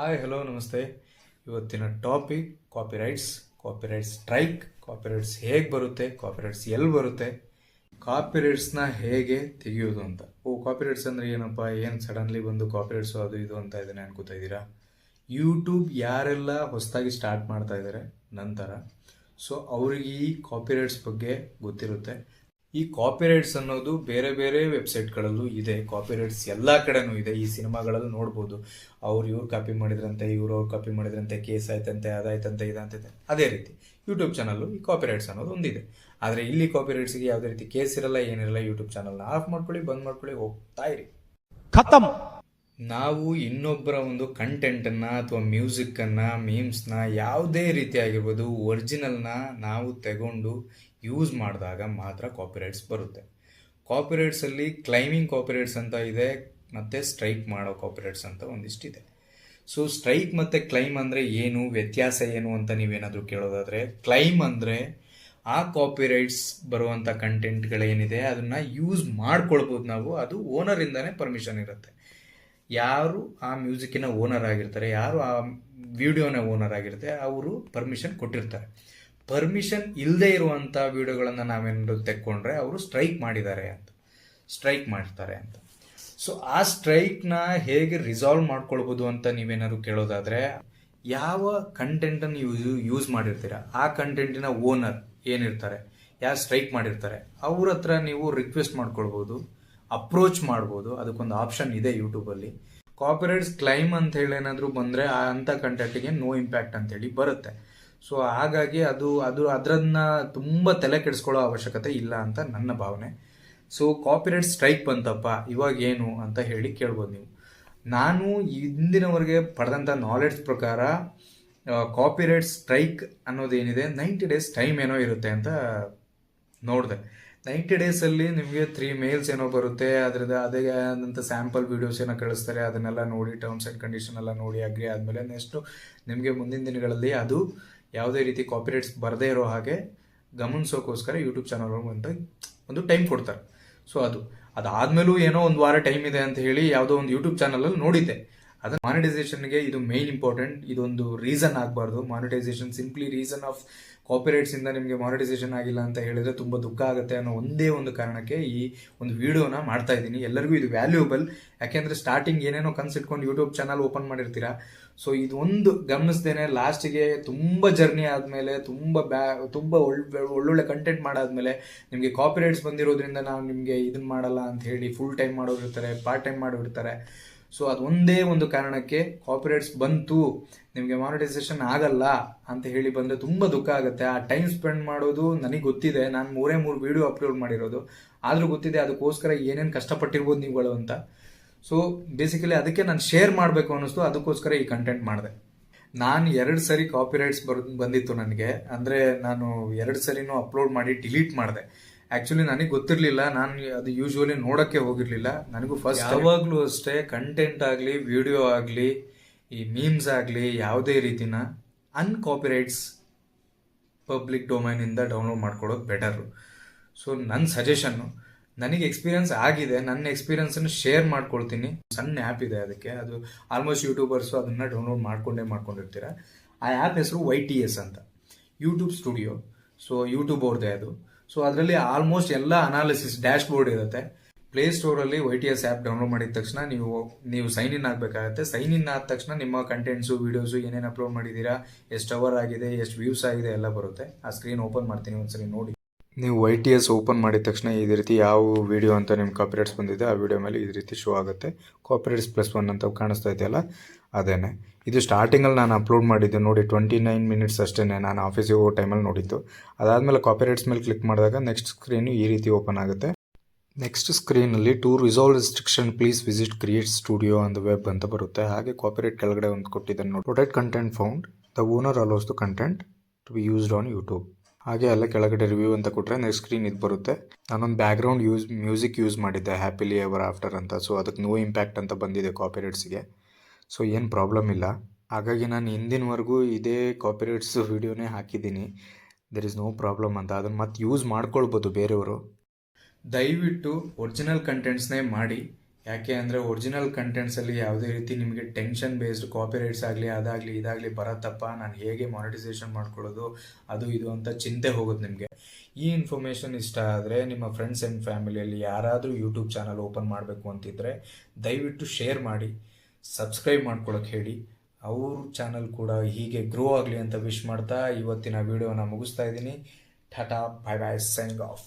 Hi hello ನಮಸ್ತೆ. ಇವತ್ತಿನ topic copyrights copyrights strike copyrights ಹೇಗೆ ಬರುತ್ತೆ ಕಾಪಿರೈಟ್ಸ್ ಎಲ್ಲಿ ಬರುತ್ತೆ ಕಾಪಿರೈಟ್ಸ್ನ ಹೇಗೆ ತೆಗೆಯೋದು ಅಂತ. ಓ ಕಾಪಿರೈಟ್ಸ್ ಅಂದರೆ ಏನಪ್ಪ, ಏನು ಸಡನ್ಲಿ ಬಂದು ಕಾಪಿರೈಟ್ಸು ಅದು ಇದು ಅಂತ ಇದನ್ನೇ ಅನ್ಕೋತಾ ಇದ್ದೀರಾ? ಯೂಟ್ಯೂಬ್ ಯಾರೆಲ್ಲ ಹೊಸದಾಗಿ ಸ್ಟಾರ್ಟ್ ಮಾಡ್ತಾ ಇದ್ದಾರೆ ನಂತರ. ಸೊ ಅವ್ರಿಗೆ ಈ ಕಾಪಿರೈಟ್ಸ್ ಬಗ್ಗೆ ಗೊತ್ತಿರುತ್ತೆ. ಈ ಕಾಪಿರೈಟ್ಸ್ ಅನ್ನೋದು ಬೇರೆ ಬೇರೆ ವೆಬ್ಸೈಟ್ಗಳಲ್ಲೂ ಇದೆ. ಕಾಪಿರೈಟ್ಸ್ ಎಲ್ಲ ಕಡೆನೂ ಇದೆ. ಈ ಸಿನಿಮಾಗಳಲ್ಲೂ ನೋಡ್ಬೋದು. ಅವ್ರು ಇವ್ರು ಕಾಪಿ ಮಾಡಿದ್ರಂತೆ, ಇವ್ರು ಅವ್ರು ಕಾಪಿ ಮಾಡಿದ್ರಂತೆ ಕೇಸ್ ಆಯ್ತಂತೆ, ಅದಾಯ್ತಂತೆ ಇದಂತೆ ಅದೇ ರೀತಿ ಯೂಟ್ಯೂಬ್ ಚಾನಲ್ಲು ಈ ಕಾಪಿರೈಟ್ಸ್ ಅನ್ನೋದು ಒಂದಿದೆ. ಆದರೆ ಇಲ್ಲಿ ಕಾಪಿರೈಟ್ಸ್ಗೆ ಯಾವುದೇ ರೀತಿ ಕೇಸ್ ಇರಲ್ಲ, ಏನಿರಲ್ಲ ಯೂಟ್ಯೂಬ್ ಚಾನಲ್ನ ಆಫ್ ಮಾಡ್ಕೊಳ್ಳಿ, ಬಂದ್ ಮಾಡ್ಕೊಳ್ಳಿ, ಹೋಗ್ತಾ ಇರಿ. ಖತಮ್. ನಾವು ಇನ್ನೊಬ್ಬರ ಒಂದು ಕಂಟೆಂಟನ್ನು ಅಥವಾ ಮ್ಯೂಸಿಕ್ಕನ್ನು ಮೀಮ್ಸ್ನ ಯಾವುದೇ ರೀತಿಯಾಗಿರ್ಬೋದು ಒರಿಜಿನಲ್ನ ನಾವು ತಗೊಂಡು ಯೂಸ್ ಮಾಡಿದಾಗ ಮಾತ್ರ ಕಾಪಿರೈಟ್ಸ್ ಬರುತ್ತೆ. ಕಾಪಿರೈಟ್ಸಲ್ಲಿ ಕ್ಲೈಮಿಂಗ್ ಕಾಪಿರೈಟ್ಸ್ ಅಂತ ಇದೆ, ಮತ್ತು ಸ್ಟ್ರೈಕ್ ಮಾಡೋ ಕಾಪಿರೈಟ್ಸ್ ಅಂತ ಒಂದಿಷ್ಟಿದೆ. ಸೊ ಸ್ಟ್ರೈಕ್ ಮತ್ತು ಕ್ಲೈಮ್ ಅಂದರೆ ಏನು, ವ್ಯತ್ಯಾಸ ಏನು ಅಂತ ನೀವೇನಾದರೂ ಕೇಳೋದಾದರೆ ಕ್ಲೈಮ್ ಅಂದರೆ ಆ ಕಾಪಿರೈಟ್ಸ್ ಬರುವಂಥ ಕಂಟೆಂಟ್ಗಳೇನಿದೆ ಅದನ್ನು ಯೂಸ್ ಮಾಡ್ಕೊಳ್ಬೋದು ನಾವು, ಅದು ಓನರಿಂದನೇ ಪರ್ಮಿಷನ್ ಇರುತ್ತೆ. ಯಾರು ಆ ಮ್ಯೂಸಿಕ್ಕಿನ ಓನರ್ ಆಗಿರ್ತಾರೆ, ಯಾರು ಆ ವಿಡಿಯೋನ ಓನರ್ ಆಗಿರುತ್ತೆ ಅವರು ಪರ್ಮಿಷನ್ ಕೊಟ್ಟಿರ್ತಾರೆ. ಪರ್ಮಿಷನ್ ಇಲ್ಲದೆ ಇರುವಂಥ ವಿಡಿಯೋಗಳನ್ನು ನಾವೇನಾದ್ರು ತೆಕ್ಕೊಂಡ್ರೆ ಅವರು ಸ್ಟ್ರೈಕ್ ಮಾಡಿದ್ದಾರೆ ಅಂತ ಸ್ಟ್ರೈಕ್ ಮಾಡ್ತಾರೆ ಅಂತ. ಸೊ ಆ ಸ್ಟ್ರೈಕ್ನ ಹೇಗೆ ರಿಸಾಲ್ವ್ ಮಾಡ್ಕೊಳ್ಬೋದು ಅಂತ ನೀವೇನಾದ್ರು ಕೇಳೋದಾದರೆ, ಯಾವ ಕಂಟೆಂಟನ್ನು ಯೂಸ್ ಯೂಸ್ ಮಾಡಿರ್ತೀರ, ಆ ಕಂಟೆಂಟಿನ ಓನರ್ ಏನಿರ್ತಾರೆ, ಯಾರು ಸ್ಟ್ರೈಕ್ ಮಾಡಿರ್ತಾರೆ, ಅವ್ರ ಹತ್ರ ನೀವು ರಿಕ್ವೆಸ್ಟ್ ಮಾಡ್ಕೊಳ್ಬೋದು. ಅಪ್ರೋಚ್ ಮಾಡ್ಬೋದು. ಅದಕ್ಕೊಂದು ಆಪ್ಷನ್ ಇದೆ ಯೂಟ್ಯೂಬಲ್ಲಿ ಕಾಪಿರೈಟ್ಸ್ ಕ್ಲೈಮ್ ಅಂತ ಹೇಳಿ ಏನಾದರೂ ಬಂದರೆ ಅಂಥ ಕಂಟೆಂಟಿಗೆ ನೋ ಇಂಪ್ಯಾಕ್ಟ್ ಅಂತೇಳಿ ಬರುತ್ತೆ. ಸೊ ಹಾಗಾಗಿ ಅದು ಅದು ಅದರನ್ನ ತುಂಬ ತಲೆ ಕೆಡಿಸ್ಕೊಳ್ಳೋ ಅವಶ್ಯಕತೆ ಇಲ್ಲ ಅಂತ ನನ್ನ ಭಾವನೆ. ಸೊ ಕಾಪಿರೈಟ್ ಸ್ಟ್ರೈಕ್ ಬಂತಪ್ಪ, ಇವಾಗ ಏನು ಅಂತ ಹೇಳಿ ಕೇಳ್ಬೋದು ನೀವು. ನಾನು ಇಂದಿನವರೆಗೆ ಪಡೆದಂಥ ನಾಲೆಡ್ಜ್ ಪ್ರಕಾರ ಕಾಪಿರೈಟ್ ಸ್ಟ್ರೈಕ್ ಅನ್ನೋದೇನಿದೆ ನೈಂಟಿ ಡೇಸ್ ಟೈಮ್ ಏನೋ ಇರುತ್ತೆ ಅಂತ ನೋಡಿದೆ. ನೈಂಟಿ ಡೇಸಲ್ಲಿ ನಿಮಗೆ ತ್ರೀ ಮೇಲ್ಸ್ ಏನೋ ಬರುತ್ತೆ. ಅದರದ್ದು ಅದೇ ಆದಂಥ ಸ್ಯಾಂಪಲ್ ವೀಡಿಯೋಸ್ ಏನೋ ಕಳಿಸ್ತಾರೆ. ಅದನ್ನೆಲ್ಲ ನೋಡಿ ಟರ್ಮ್ಸ್ ಆ್ಯಂಡ್ ಕಂಡೀಷನ್ ಎಲ್ಲ ನೋಡಿ ಅಗ್ರಿ ಆದಮೇಲೆ ನೆಕ್ಸ್ಟು ನಿಮಗೆ ಮುಂದಿನ ದಿನಗಳಲ್ಲಿ ಅದು ಯಾವುದೇ ರೀತಿ ಕಾಪಿರೇಟ್ಸ್ ಬರದೇ ಇರೋ ಹಾಗೆ ಗಮನಿಸೋಕ್ಕೋಸ್ಕರ ಯೂಟ್ಯೂಬ್ ಚಾನಲ್ ಅಂತ ಒಂದು ಟೈಮ್ ಕೊಡ್ತಾರೆ. ಸೊ ಅದು, ಅದಾದಮೇಲೂ ಏನೋ ಒಂದು ವಾರ ಟೈಮ್ ಇದೆ ಅಂತ ಹೇಳಿ ಯಾವುದೋ ಒಂದು ಯೂಟ್ಯೂಬ್ ಚಾನಲಲ್ಲಿ ನೋಡಿದ್ದೆ. ಅದು ಮಾನಿಟೈಸೇಷನ್ಗೆ ಇದು ಮೇನ್ ಇಂಪಾರ್ಟೆಂಟ್ ಇದೊಂದು ರೀಸನ್ ಆಗಬಾರ್ದು. Monetisation simply reason of copyrights ಇಂದ ನಿಮಗೆ ಮಾನಿಟೈಸೇಷನ್ ಆಗಿಲ್ಲ ಅಂತ ಹೇಳಿದ್ರೆ ತುಂಬ ದುಃಖ ಆಗುತ್ತೆ ಅನ್ನೋ ಒಂದೇ ಒಂದು ಕಾರಣಕ್ಕೆ ಈ ಒಂದು ವಿಡಿಯೋನ ಮಾಡ್ತಾ ಇದ್ದೀನಿ. ಎಲ್ಲರಿಗೂ ಇದು ವ್ಯಾಲ್ಯೂಬಲ್ ಯಾಕೆಂದ್ರೆ ಸ್ಟಾರ್ಟಿಂಗ್ ಏನೇನೋ ಕನ್ಸಿಟ್ಕೊಂಡು ಯೂಟ್ಯೂಬ್ ಚಾನಲ್ ಓಪನ್ ಮಾಡಿರ್ತೀರಾ? ಸೊ ಒಂದು ಗಮನಿಸ್ದೇನೆ ಲಾಸ್ಟಿಗೆ ತುಂಬ ಜರ್ನಿ ಆದಮೇಲೆ, ತುಂಬ ಬ್ಯಾ ತುಂಬ ಒಳ್ಳೆ ಒಳ್ಳೊಳ್ಳೆ ಕಂಟೆಂಟ್ ಮಾಡಾದ್ಮೇಲೆ ನಿಮಗೆ ಕಾಪಿರೈಟ್ಸ್ ಬಂದಿರೋದ್ರಿಂದ ನಾವು ನಿಮಗೆ ಇದನ್ನ ಮಾಡಲ್ಲ ಅಂತ ಹೇಳಿ ಫುಲ್ ಟೈಮ್ ಮಾಡೋರು ಇರ್ತಾರೆ ಪಾರ್ಟ್ ಟೈಮ್ ಮಾಡೋರು ಇರ್ತಾರೆ ಸೊ ಅದು ಒಂದೇ ಒಂದು ಕಾರಣಕ್ಕೆ ಕಾಪಿರೈಟ್ಸ್ ಬಂತು. ನಿಮಗೆ ಮಾನಿಟೈಸೇಷನ್ ಆಗಲ್ಲ ಅಂತ ಹೇಳಿ ಬಂದರೆ ತುಂಬ ದುಃಖ ಆಗುತ್ತೆ. ಆ ಟೈಮ್ ಸ್ಪೆಂಡ್ ಮಾಡೋದು ನನಗೆ ಗೊತ್ತಿದೆ. ನಾನು ಮೂರೇ ಮೂರು ವಿಡಿಯೋ ಅಪ್ಲೋಡ್ ಮಾಡಿರೋದು. ಆದರೂ ಗೊತ್ತಿದೆ ಅದಕ್ಕೋಸ್ಕರ ಏನೇನು ಕಷ್ಟಪಟ್ಟಿರ್ಬೋದು ನೀವುಗಳು ಅಂತ. ಸೊ ಬೇಸಿಕಲಿ ಅದಕ್ಕೆ ನಾನು ಶೇರ್ ಮಾಡಬೇಕು ಅನ್ನಿಸ್ತು. ಅದಕ್ಕೋಸ್ಕರ ಈ ಕಂಟೆಂಟ್ ಮಾಡಿದೆ. ನಾನು ಎರಡು ಸರಿ ಕಾಪಿರೈಟ್ಸ್ ಬರ್, ಬಂದಿತ್ತು ನನಗೆ. ಅಂದರೆ ನಾನು ಎರಡು ಸರಿನೂ ಅಪ್ಲೋಡ್ ಮಾಡಿ ಡಿಲೀಟ್ ಮಾಡಿದೆ. ಆ್ಯಕ್ಚುಲಿ ನನಗೆ ಗೊತ್ತಿರಲಿಲ್ಲ. ನಾನು ಅದು ಯೂಶ್ವಲಿ ನೋಡೋಕ್ಕೆ ಹೋಗಿರಲಿಲ್ಲ. ನನಗೂ ಫಸ್ಟ್ ಯಾವಾಗಲೂ ಅಷ್ಟೇ ಕಂಟೆಂಟ್ ಆಗಲಿ ವಿಡಿಯೋ ಆಗಲಿ, ಈ ಮೀಮ್ಸ್ ಆಗಲಿ, ಯಾವುದೇ ರೀತಿನ ಅನ್ಕಾಪಿರೈಟ್ಸ್ ಪಬ್ಲಿಕ್ ಡೊಮೈನಿಂದ ಡೌನ್ಲೋಡ್ ಮಾಡ್ಕೊಳ್ಳೋದು ಬೆಟರು ಸೊ ನನ್ನ ಸಜೆಷನ್ನು ನನಗೆ ಎಕ್ಸ್ಪೀರಿಯನ್ಸ್ ಆಗಿದೆ. ನನ್ನ ಎಕ್ಸ್ಪೀರಿಯನ್ಸನ್ನು ಶೇರ್ ಮಾಡ್ಕೊಳ್ತೀನಿ ಸಣ್ಣ ಆ್ಯಪ್ ಇದೆ ಅದಕ್ಕೆ. ಅದು ಆಲ್ಮೋಸ್ಟ್ ಯೂಟ್ಯೂಬರ್ಸು ಅದನ್ನು ಡೌನ್ಲೋಡ್ ಮಾಡ್ಕೊಂಡೇ ಮಾಡ್ಕೊಂಡಿರ್ತೀರ. ಆ ಆ್ಯಪ್ ಹೆಸರು ವೈ ಟಿ ಎಸ್ ಅಂತ. ಯೂಟ್ಯೂಬ್ ಸ್ಟುಡಿಯೋ ಸೊ ಯೂಟ್ಯೂಬ್ ಅವ್ರದ್ದೇ ಅದು. ಸೊ ಅದರಲ್ಲಿ ಆಲ್ಮೋಸ್ಟ್ ಎಲ್ಲ ಅನಾಲಿಸಿಸ್ ಡ್ಯಾಶ್ ಬೋರ್ಡ್ ಇರುತ್ತೆ play ಸ್ಟೋರಲ್ಲಿ Y T S app download ಮಾಡಿದ ತಕ್ಷಣ ನೀವು ನೀವು ಸೈನ್ ಇನ್ ಆಗಬೇಕಾಗುತ್ತೆ. ಸೈನ್ ಇನ್ ಆದ ತಕ್ಷಣ ನಿಮ್ಮ ಕಂಟೆಂಟ್ಸು ವೀಡಿಯೋಸು ಏನೇನು ಅಪ್ಲೋಡ್ ಮಾಡಿದ್ದೀರಾ, ಎಷ್ಟು ಅವರ್ ಆಗಿದೆ, ಎಷ್ಟು ವ್ಯೂಸ್ ಆಗಿದೆ ಎಲ್ಲ ಬರುತ್ತೆ. ಆ ಸ್ಕ್ರೀನ್ ಓಪನ್ ಮಾಡ್ತೀನಿ ಒಂದ್ಸರಿ ನೋಡಿ. ನೀವು ವೈ ಟಿ ಎಸ್ ಓಪನ್ ಮಾಡಿದ ತಕ್ಷಣ ಇದೇ ರೀತಿ ಯಾವ ವಿಡಿಯೋ ಅಂತ ನಿಮ್ಮ ಕಾಪಿರೇಟ್ಸ್ ಬಂದಿದೆ, ಆ ವಿಡಿಯೋ ಮೇಲೆ ಇದೇ ರೀತಿ ಶೋ ಆಗುತ್ತೆ. ಕಾಪಿರೈಟ್ಸ್ ಪ್ಲಸ್ ಒನ್ ಅಂತ ಕಾಣಿಸ್ತಾ ಇದೆಯಲ್ಲ, ಅದೇನೆ. ಇದು ಸ್ಟಾರ್ಟಿಂಗಲ್ಲಿ ನಾನು ಅಪ್ಲೋಡ್ ಮಾಡಿದ್ದು ನೋಡಿ ಟ್ವೆಂಟಿ ನೈನ್ ಮಿನಿಟ್ಸ್ ಅಷ್ಟೇ ನಾನು ಆಫೀಸಿಗೆ ಹೋಗೋ ಟೈಮಲ್ಲಿ ನೋಡಿದ್ದು. ಅದಾದಮೇಲೆ ಕಾಪಿರೇಟ್ಸ್ ಮೇಲೆ ಕ್ಲಿಕ್ ಮಾಡಿದಾಗ ನೆಕ್ಸ್ಟ್ ಸ್ಕ್ರೀನು ಈ ರೀತಿ ಓಪನ್ ಆಗುತ್ತೆ. Next ಸ್ಕ್ರೀನಲ್ಲಿ to resolve restriction please visit create studio ಅಂತ ವೆಬ್ ಅಂತ ಬರುತ್ತೆ. ಹಾಗೆ ಕಾಪಿರೇಟ್ ಕೆಳಗಡೆ ಒಂದು ಕೊಟ್ಟಿದ್ದಾನೆ ನೋಡಿ. Protect content found the owner allows the content to be used on YouTube ಹಾಗೆ ಎಲ್ಲ ಕೆಳಗಡೆ ರಿವ್ಯೂ ಅಂತ ಕೊಟ್ಟರೆ ನೆಕ್ಸ್ಟ್ ಸ್ಕ್ರೀನ್ ಇದು ಬರುತ್ತೆ. ನಾನೊಂದು ಬ್ಯಾಕ್ಗ್ರೌಂಡ್ ಯೂಸ್ ಮ್ಯೂಸಿಕ್ ಯೂಸ್ ಮಾಡಿದ್ದೆ ಹ್ಯಾಪಿಲಿ ಎವರ್ ಆಫ್ಟರ್ ಅಂತ. ಸೊ ಅದಕ್ಕೆ ನೋ ಇಂಪ್ಯಾಕ್ಟ್ ಅಂತ ಬಂದಿದೆ ಕಾಪಿರೇಟ್ಸ್ಗೆ ಸೊ ಏನು ಪ್ರಾಬ್ಲಮ್ ಇಲ್ಲ. ಹಾಗಾಗಿ ನಾನು ಹಿಂದಿನವರೆಗೂ ಇದೇ ಕಾಪಿರೈಟ್ಸ್ ವಿಡಿಯೋನೇ ಹಾಕಿದ್ದೀನಿ. ದೆರ್ ಇಸ್ ನೋ ಪ್ರಾಬ್ಲಮ್ ಅಂತ. ಅದನ್ನು ಮತ್ತೆ ಯೂಸ್ ಮಾಡ್ಕೊಳ್ಬೋದು ಬೇರೆಯವರು. ದಯವಿಟ್ಟು ಒರಿಜಿನಲ್ ಕಂಟೆಂಟ್ಸ್ನೇ ಮಾಡಿ. ಯಾಕೆ ಅಂದರೆ ಒರಿಜಿನಲ್ ಕಂಟೆಂಟ್ಸಲ್ಲಿ ಯಾವುದೇ ರೀತಿ ನಿಮಗೆ ಟೆನ್ಷನ್ ಬೇಸ್ಡ್ ಕಾಪಿರೈಟ್ಸ್ ಆಗಲಿ, ಅದಾಗಲಿ, ಇದಾಗಲಿ ಬರತ್ತಪ್ಪ, ನಾನು ಹೇಗೆ ಮಾನಿಟೈಸೇಷನ್ ಮಾಡ್ಕೊಳ್ಳೋದು, ಅದು ಇದು ಅಂತ ಚಿಂತೆ ಹೋಗುತ್ತೆ ನಿಮಗೆ. ಈ ಇನ್ಫಾರ್ಮೇಷನ್ ಇಷ್ಟ ಆದರೆ ನಿಮ್ಮ ಫ್ರೆಂಡ್ಸ್ ಆ್ಯಂಡ್ ಫ್ಯಾಮಿಲಿಯಲ್ಲಿ ಯಾರಾದರೂ ಯೂಟ್ಯೂಬ್ ಚಾನಲ್ ಓಪನ್ ಮಾಡಬೇಕು ಅಂತಿದ್ದರೆ ದಯವಿಟ್ಟು ಶೇರ್ ಮಾಡಿ ಸಬ್ಸ್ಕ್ರೈಬ್ ಮಾಡ್ಕೊಳಕ್ಕೆ ಹೇಳಿ. ಅವ್ರ ಚಾನಲ್ ಕೂಡ ಹೀಗೆ ಗ್ರೋ ಆಗಲಿ ಅಂತ ವಿಶ್ ಮಾಡ್ತಾ ಇವತ್ತಿನ ವಿಡಿಯೋನ ಮುಗಿಸ್ತಾ ಇದ್ದೀನಿ. Tata bye bye signing off